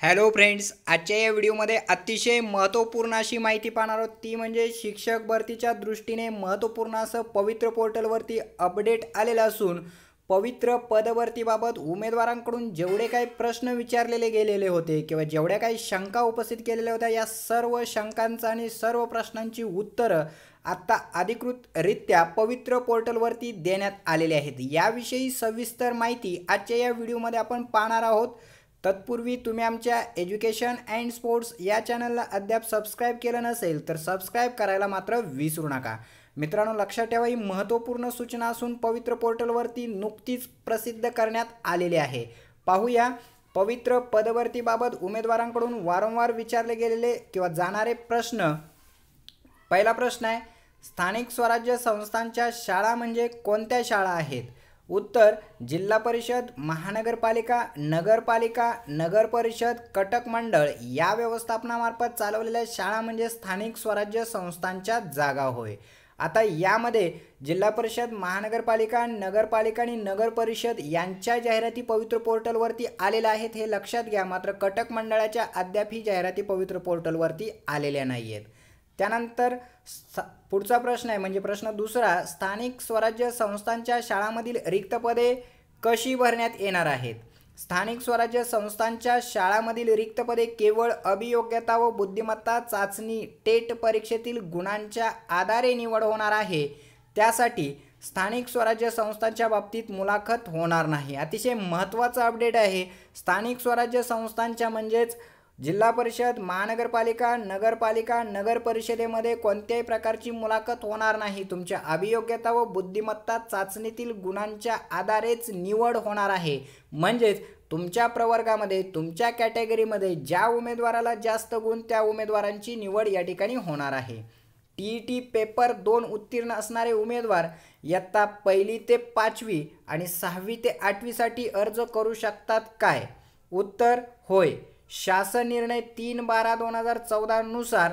Hello friends आजच्या या व्हिडिओमध्ये अतिशय महत्त्वपूर्ण अशी माहिती पाहणार आहोत. ती म्हणजे शिक्षक भरतीच्या दृष्टीने महत्त्वपूर्ण असं पवित्र पोर्टलवरती अपडेट आलेलं असून पवित्र पदभरतीबाबत उमेदवारांकडून जेवढे काही प्रश्न विचारलेले गेलेले होते किंवा जेवढ्या काही शंका उपस्थित केलेल्या होत्या या सर्व शंकांचं आणि सर्व प्रश्नांची उत्तरं आत्ता अधिकृतरित्या पवित्र पोर्टलवरती देण्यात आलेले आहेत. याविषयी सविस्तर माहिती आजच्या या व्हिडिओमध्ये आपण पाहणार आहोत. तत्पूर्वी तुम्ही आमच्या एज्युकेशन अँड स्पोर्ट्स या चॅनलला अद्याप सबस्क्राईब केलं नसेल तर सबस्क्राईब करायला मात्र विसरू नका. मित्रांनो लक्षात ठेवा ही महत्त्वपूर्ण सूचना असून पवित्र पोर्टलवरती नुकतीच प्रसिद्ध करण्यात आलेली आहे. पाहूया पवित्र पदवर्तीबाबत उमेदवारांकडून वारंवार विचारले गेलेले किंवा जाणारे प्रश्न. पहिला प्रश्न आहे स्थानिक स्वराज्य संस्थांच्या शाळा म्हणजे कोणत्या शाळा आहेत? उत्तर जिल्हा परिषद महानगरपालिका नगरपालिका नगर परिषद कटक मंडळ या व्यवस्थापनामार्फत चालवलेल्या शाळा म्हणजे स्थानिक स्वराज्य संस्थांच्या जागा होय. आता यामध्ये जिल्हा परिषद महानगरपालिका नगरपालिका आणि नगर परिषद यांच्या जाहिराती पवित्र पोर्टलवरती आलेल्या आहेत हे लक्षात घ्या. मात्र कटक मंडळाच्या अद्याप ही जाहिराती पवित्र पोर्टलवरती आलेल्या नाही आहेत त्यानंतर पुढचा प्रश्न आहे म्हणजे प्रश्न दुसरा स्थानिक स्वराज्य संस्थांच्या शाळांमधील रिक्त पदे कशी भरण्यात येणार आहेत? स्थानिक स्वराज्य संस्थांच्या शाळांमधील रिक्त पदे केवळ अभियोग्यता व बुद्धिमत्ता चाचणी टेट परीक्षेतील गुणांच्या आधारे निवड होणार आहे. त्यासाठी स्थानिक स्वराज्य संस्थांच्या बाबतीत मुलाखत होणार नाही. अतिशय महत्त्वाचं अपडेट आहे. स्थानिक स्वराज्य संस्थांच्या म्हणजेच जिल्हा परिषद महानगरपालिका नगरपालिका नगर परिषदेमध्ये कोणत्याही प्रकारची मुलाखत होणार नाही. तुमच्या अभियोग्यता व बुद्धिमत्ता चाचणीतील गुणांच्या आधारेच निवड होणार आहे. म्हणजेच तुमच्या प्रवर्गामध्ये तुमच्या कॅटेगरीमध्ये ज्या उमेदवाराला जास्त गुण त्या उमेदवारांची निवड या ठिकाणी होणार आहे. टी ई टी पेपर दोन उत्तीर्ण असणारे उमेदवार इयत्ता पहिली ते पाचवी आणि सहावी ते आठवीसाठी अर्ज करू शकतात काय? उत्तर होय. शासन निर्णय तीन बारा दोन हजार चौदानुसार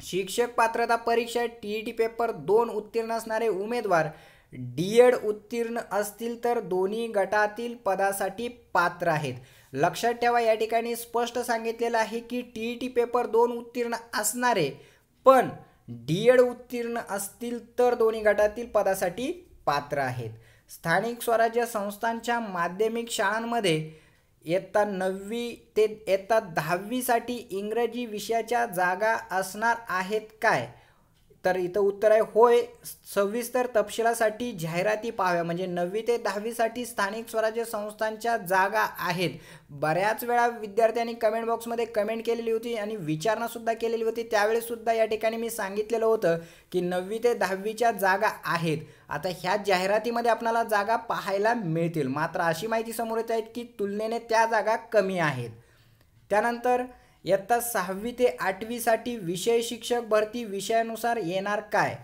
शिक्षक पात्रता परीक्षा टी ई टी पेपर दोन उत्तीर्ण असणारे उमेदवार डी एड उत्तीर्ण असतील तर दोन्ही गटातील पदासाठी पात्र आहेत. लक्षात ठेवा या ठिकाणी स्पष्ट सांगितलेलं आहे की टी ई टी पेपर दोन उत्तीर्ण असणारे पण डी एड उत्तीर्ण असतील तर दोन्ही गटातील पदासाठी पात्र आहेत. स्थानिक स्वराज्य संस्थांच्या माध्यमिक शाळांमध्ये इयत्ता नववी ते इयत्ता दहावीसाठी इंग्रजी विषयाच्या जागा असणार आहेत काय? तर इथं उत्तर आहे होय सविस्तर तपशिलासाठी जाहिराती पाहाव्या म्हणजे नववी ते दहावीसाठी स्थानिक स्वराज्य संस्थांच्या जागा आहेत. बऱ्याच वेळा विद्यार्थ्यांनी कमेंट बॉक्समध्ये कमेंट केलेली होती आणि विचारणासुद्धा केलेली होती. त्यावेळेसुद्धा या ठिकाणी मी सांगितलेलं होतं की नववी ते दहावीच्या जागा आहेत. आता ह्या जाहिरातीमध्ये आपल्याला जागा पाहायला मिळतील. मात्र अशी माहिती समोर येत आहेत की तुलनेने त्या जागा कमी आहेत. त्यानंतर इयत्ता सहावी ते आठवीसाठी विषय शिक्षक भरती विषयानुसार येणार काय?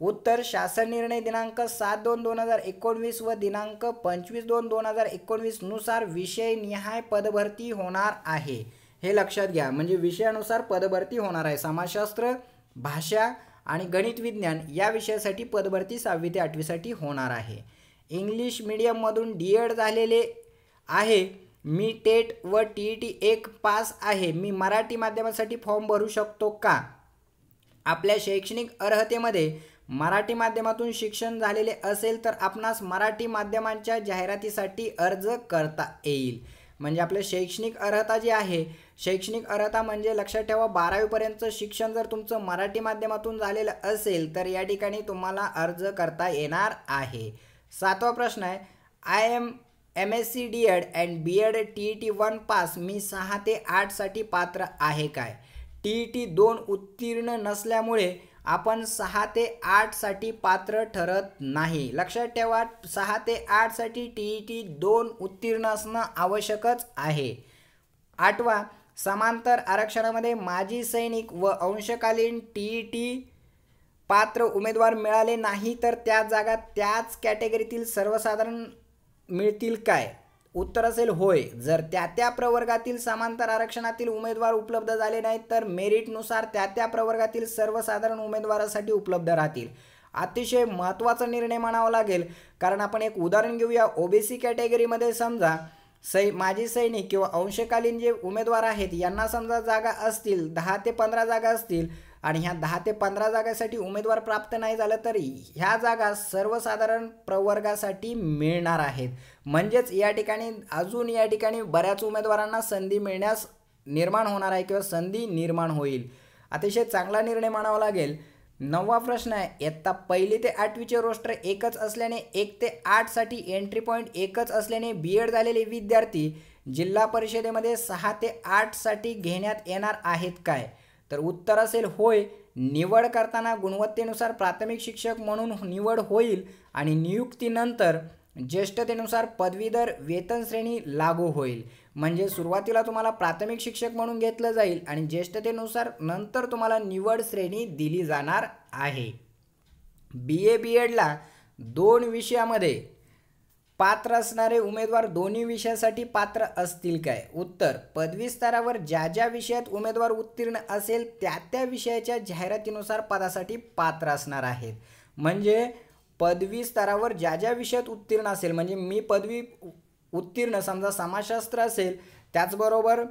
उत्तर शासन निर्णय दिनांक सात दोन दोन हजार एकोणवीस व दिनांक पंचवीस दोन दोन हजार एकोणवीसनुसार विषयनिहाय पदभरती होणार आहे. हे लक्षात घ्या. म्हणजे विषयानुसार पदभरती होणार आहे. समाजशास्त्र भाषा आणि गणित विज्ञान या विषयासाठी पदभरती सहावी ते आठवीसाठी होणार आहे. इंग्लिश मीडियममधून डी एड झालेले आहे. मी टेट व टी ई टी एक पास आहे. मी मराठी माध्यमासाठी फॉर्म भरू शकतो का? आपल्या शैक्षणिक अर्हतेमध्ये मराठी माध्यमातून शिक्षण झालेले असेल तर आपणास मराठी माध्यमांच्या जाहिरातीसाठी अर्ज करता येईल. म्हणजे आपलं शैक्षणिक अर्हता जी आहे शैक्षणिक अर्हता म्हणजे लक्षात ठेवा बारावीपर्यंतचं शिक्षण जर तुमचं मराठी माध्यमातून झालेलं असेल तर या ठिकाणी तुम्हाला अर्ज करता येणार आहे. सातवा प्रश्न आहे I am M S C D Ed and B Ed T E T one pass मी सहा ते आठसाठी पात्र आहे काय? टी ई टी दोन उत्तीर्ण नसल्यामुळे आपण सहा ते आठसाठी पात्र ठरत नाही. लक्षात ठेवा सहा ते आठसाठी टी ई टी दोन उत्तीर्ण असणं आवश्यकच आहे. आठवा समांतर आरक्षणामध्ये माजी सैनिक व अंशकालीन टी ई टी पात्र उमेदवार मिळाले नाही तर त्या जागा त्याच कॅटेगरीतील सर्वसाधारण मिळतील काय? उत्तर असेल होय. जर त्या त्या प्रवर्गातील समांतर आरक्षणातील उमेदवार उपलब्ध झाले नाहीत तर मेरिटनुसार त्या त्या प्रवर्गातील सर्वसाधारण उमेदवारासाठी उपलब्ध राहतील. अतिशय महत्त्वाचा निर्णय म्हणावा लागेल. कारण आपण एक उदाहरण घेऊया. ओबीसी कॅटेगरीमध्ये समजा सै माजी सैनिक किंवा अंशकालीन जे उमेदवार आहेत यांना समजा जागा असतील दहा ते पंधरा जागा असतील आणि ह्या दहा ते पंधरा जागासाठी उमेदवार प्राप्त नाही झालं तरी ह्या जागा सर्वसाधारण प्रवर्गासाठी मिळणार आहेत. म्हणजेच या ठिकाणी अजून या ठिकाणी बऱ्याच उमेदवारांना संधी मिळण्यास निर्माण होणार आहे किंवा संधी निर्माण होईल. अतिशय चांगला निर्णय मानावा लागेल. नववा प्रश्न आहे इयत्ता पहिली ते आठवीचे रोस्टर एकच असल्याने एक ते आठसाठी एंट्री पॉईंट एकच असल्याने बी एड झालेले विद्यार्थी जिल्हा परिषदेमध्ये सहा ते आठसाठी घेण्यात येणार आहेत काय? तर उत्तर असेल होय. निवड करताना गुणवत्तेनुसार प्राथमिक शिक्षक म्हणून निवड होईल आणि नियुक्तीनंतर ज्येष्ठतेनुसार पदवीधर वेतन श्रेणी लागू होईल. म्हणजे सुरुवातीला तुम्हाला प्राथमिक शिक्षक म्हणून घेतलं जाईल आणि ज्येष्ठतेनुसार नंतर तुम्हाला निवड श्रेणी दिली जाणार आहे. बी ए बी एडला दोन विषयामध्ये पात्र असणारे उमेदवार दोन्ही विषयासाठी पात्र असतील काय? उत्तर पदवी स्तरावर ज्या ज्या विषयात उमेदवार उत्तीर्ण असेल त्या त्या विषयाच्या जाहिरातीनुसार पदासाठी पात्र असणार आहेत. म्हणजे पदवी स्तरावर ज्या ज्या विषयात उत्तीर्ण असेल म्हणजे मी पदवी उत्तीर्ण समजा समाजशास्त्र असेल त्याचबरोबर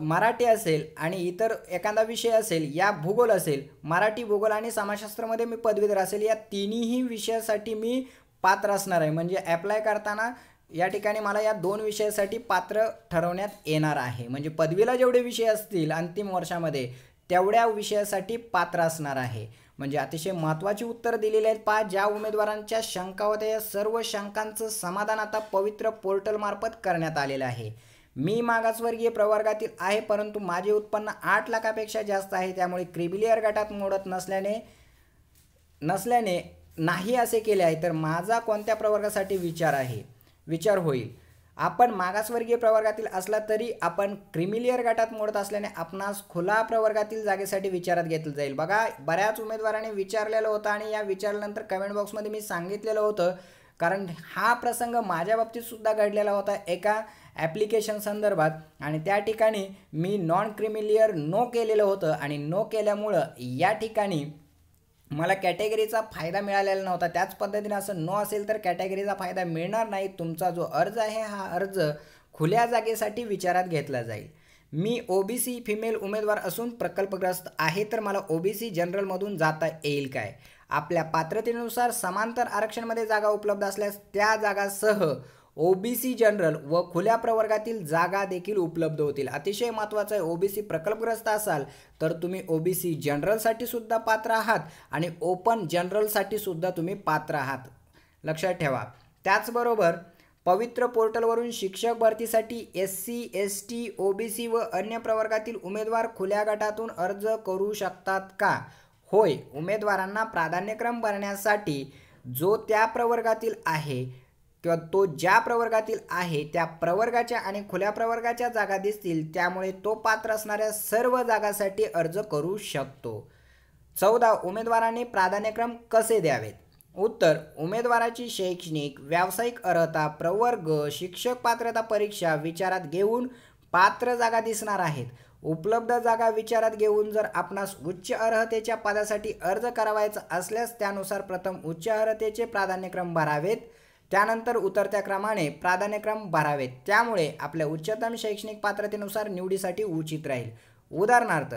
मराठी असेल आणि इतर एखादा विषय असेल या भूगोल असेल मराठी भूगोल आणि समाजशास्त्रामध्ये मी पदवीधर असेल या तिन्ही विषयासाठी मी पात्र असणार आहे. म्हणजे ॲप्लाय करताना या ठिकाणी मला या दोन विषयासाठी पात्र ठरवण्यात येणार आहे. म्हणजे पदवीला जेवढे विषय असतील अंतिम वर्षामध्ये तेवढ्या विषयासाठी पात्र असणार आहे. म्हणजे अतिशय महत्त्वाची उत्तर दिलेली आहेत पहा ज्या उमेदवारांच्या शंका होत्या या सर्व शंकांचं समाधान आता पवित्र पोर्टलमार्फत करण्यात आलेलं आहे. मी मागासवर्गीय प्रवर्गातील आहे परंतु माझे उत्पन्न आठ लाखापेक्षा जास्त आहे त्यामुळे क्रिबिलियर गटात मोडत नसल्याने नसल्याने नाही असे केले आहे तर माझा कोणत्या प्रवर्गासाठी विचार आहे? विचार होईल. आपण मागासवर्गीय प्रवर्गातील असला तरी आपण क्रिमिलियर गटात मोडत असल्याने आपणास खुला प्रवर्गातील जागेसाठी विचारात घेतलं जाईल. बघा बऱ्याच उमेदवारांनी विचारलेलं होतं आणि या विचारल्यानंतर कमेंट बॉक्समध्ये मी सांगितलेलं होतं कारण हा प्रसंग माझ्या बाबतीत सुद्धा घडलेला होता एका ॲप्लिकेशन संदर्भात आणि त्या ठिकाणी मी नॉन क्रिमिलियर नो केलेलं होतं आणि नो केल्यामुळं या ठिकाणी मला कॅटेगरीचा फायदा मिळालेला नव्हता. त्याच पद्धतीने असं न असेल तर कॅटेगरीचा फायदा मिळणार नाही. तुमचा जो अर्ज आहे हा अर्ज खुल्या जागेसाठी विचारात घेतला जाईल. मी ओबीसी फिमेल उमेदवार असून प्रकल्पग्रस्त आहे तर मला ओबीसी जनरलमधून जाता येईल काय? आपल्या पात्रतेनुसार समांतर आरक्षणमध्ये जागा उपलब्ध असल्यास त्या जागासह ओबीसी जनरल व खुल्या प्रवर्गातील जागा देखील उपलब्ध होतील. अतिशय महत्त्वाचं आहे ओबीसी प्रकल्पग्रस्त असाल तर तुम्ही ओबीसी जनरलसाठी सुद्धा पात्र आहात आणि ओपन जनरलसाठी सुद्धा तुम्ही पात्र आहात. लक्षात ठेवा. त्याचबरोबर पवित्र पोर्टलवरून शिक्षक भरतीसाठी S C S T OBC व अन्य प्रवर्गातील उमेदवार खुल्या गटातून अर्ज करू शकतात का? होय उमेदवारांना प्राधान्यक्रम भरण्यासाठी जो त्या प्रवर्गातील आहे किंवा तो ज्या प्रवर्गातील आहे त्या प्रवर्गाच्या आणि खुल्या प्रवर्गाच्या जागा दिसतील त्यामुळे तो पात्र असणाऱ्या सर्व जागासाठी अर्ज करू शकतो. चौदा उमेदवारांनी प्राधान्यक्रम कसे द्यावेत? उत्तर उमेदवाराची शैक्षणिक व्यावसायिक अर्हता प्रवर्ग शिक्षक पात्रता परीक्षा विचारात घेऊन पात्र जागा दिसणार आहेत. उपलब्ध जागा विचारात घेऊन जर आपणास उच्च अर्हतेच्या पदासाठी अर्ज करावायचा असल्यास त्यानुसार प्रथम उच्च अर्हतेचे प्राधान्यक्रम भरावेत. त्यानंतर उतरत्या क्रमाने प्राधान्यक्रम भरावेत. त्यामुळे आपल्या उच्चतम शैक्षणिक पात्रतेनुसार निवडीसाठी उचित राहील. उदाहरणार्थ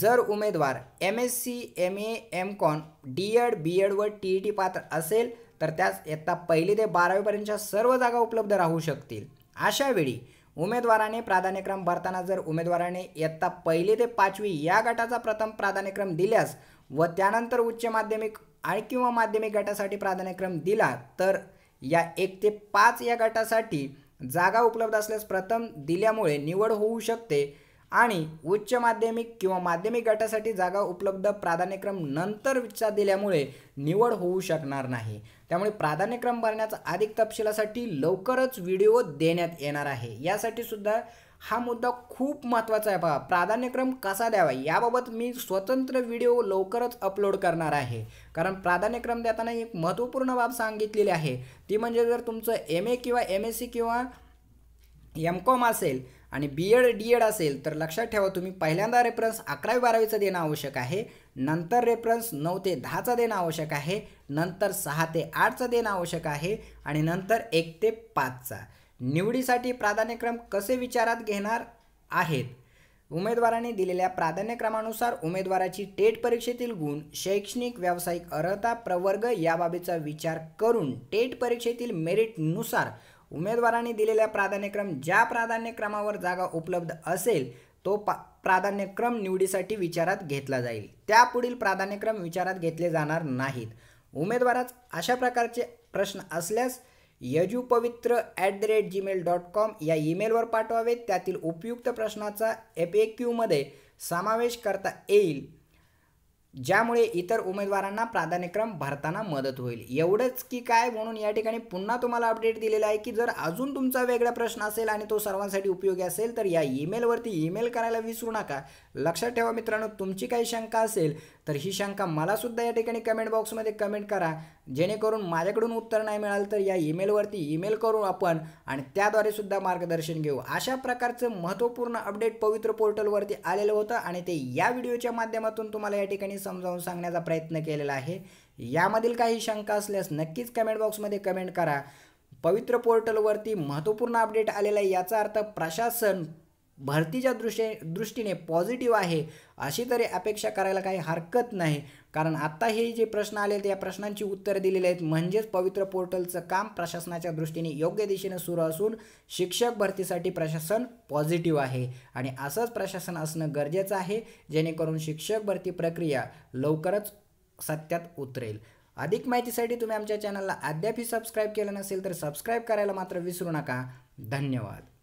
जर उमेदवार M S C M A M Com D Ed B Ed व टी ई टी पात्र असेल तर त्यास इयत्ता पहिली ते बारावीपर्यंतच्या सर्व जागा उपलब्ध राहू शकतील. अशावेळी उमेदवाराने प्राधान्यक्रम भरताना जर उमेदवाराने इयत्ता पहिली ते पाचवी या गटाचा प्रथम प्राधान्यक्रम दिल्यास व त्यानंतर उच्च माध्यमिक आणि किंवा माध्यमिक गटासाठी प्राधान्यक्रम दिला तर या एक ते पाच या गटासाठी जागा उपलब्ध असल्यास प्रथम दिल्यामुळे निवड होऊ शकते आणि उच्च माध्यमिक किंवा माध्यमिक गटासाठी जागा उपलब्ध प्राधान्यक्रम नंतरचा दिल्यामुळे निवड होऊ शकणार नाही. त्यामुळे प्राधान्यक्रम भरण्याचा अधिक तपशिलासाठी लवकरच व्हिडिओ देण्यात येणार आहे. यासाठी सुद्धा हा मुद्दा खूप महत्त्वाचा आहे पहा प्राधान्यक्रम कसा द्यावा? याबाबत मी स्वतंत्र व्हिडिओ लवकरच अपलोड करणार आहे. कारण प्राधान्यक्रम देताना एक महत्त्वपूर्ण बाब सांगितलेली आहे. ती म्हणजे जर तुमचं एम ए किंवा एम एस सी किंवा एम कॉम असेल आणि बी एड डी एड असेल तर लक्षात ठेवा तुम्ही पहिल्यांदा रेफरन्स अकरावी बारावीचं देणं आवश्यक आहे. नंतर रेफरन्स नऊ ते दहाचा देणं आवश्यक आहे. नंतर सहा ते आठचा देणं आवश्यक आहे. आणि नंतर एक ते पाचचा. निवडीसाठी प्राधान्यक्रम कसे विचारात घेणार आहेत? उमेदवारांनी दिलेल्या प्राधान्यक्रमानुसार उमेदवाराची टेट परीक्षेतील गुण शैक्षणिक व्यावसायिक अर्हता प्रवर्ग याबाबीचा विचार करून टेट परीक्षेतील मेरिटनुसार उमेदवारांनी दिलेल्या प्राधान्यक्रम ज्या प्राधान्यक्रमावर जागा उपलब्ध असेल तो पा प्राधान्यक्रम निवडीसाठी विचारात घेतला जाईल. त्यापुढील प्राधान्यक्रम विचारात घेतले जाणार नाहीत. उमेदवाराच अशा प्रकारचे प्रश्न असल्यास यजू Pavitra at the rate Gmail dot com या ईमेलवर पाठवावेत. त्यातील उपयुक्त प्रश्नाचा एफ ए क्यूमध्ये समावेश करता येईल ज्यामुळे इतर उमेदवारांना प्राधान्यक्रम भरताना मदत होईल. एवढंच की काय म्हणून या ठिकाणी पुन्हा तुम्हाला अपडेट दिलेला आहे की जर अजून तुमचा वेगळा प्रश्न असेल आणि तो सर्वांसाठी उपयोगी असेल तर या ईमेलवरती ईमेल करायला विसरू नका. लक्षात ठेवा मित्रांनो तुमची काही शंका असेल तर ही शंका मलासुद्धा या ठिकाणी कमेंट बॉक्समध्ये कमेंट करा. जेणेकरून माझ्याकडून उत्तर नाही मिळालं तर या ईमेलवरती ईमेल करू आपण आणि त्याद्वारे सुद्धा मार्गदर्शन घेऊ. अशा प्रकारचं महत्त्वपूर्ण अपडेट पवित्र पोर्टलवरती आलेलं होतं आणि ते या व्हिडिओच्या माध्यमातून तुम्हाला या ठिकाणी समजावून सांगण्याचा प्रयत्न केलेला आहे. यामधील काही शंका असल्यास नक्कीच कमेंट बॉक्समध्ये कमेंट करा. पवित्र पोर्टलवरती महत्त्वपूर्ण अपडेट आलेला आहे याचा अर्थ प्रशासन भरतीच्या दृष्टी दृष्टीने पॉझिटिव्ह आहे अशी तरी अपेक्षा करायला काही हरकत नाही. कारण आत्ता हे जे प्रश्न आले त्या प्रश्नांची उत्तरं दिलेली आहेत. म्हणजेच पवित्र पोर्टलचं काम प्रशासनाच्या दृष्टीने योग्य दिशेने सुरू असून शिक्षक भरतीसाठी प्रशासन पॉझिटिव्ह आहे. आणि असंच प्रशासन असणं गरजेचं आहे जेणेकरून शिक्षक भरती प्रक्रिया लवकरच सत्यात उतरेल. अधिक माहितीसाठी तुम्ही आमच्या चॅनलला अद्यापही सबस्क्राईब केलं नसेल तर सबस्क्राईब करायला मात्र विसरू नका. धन्यवाद.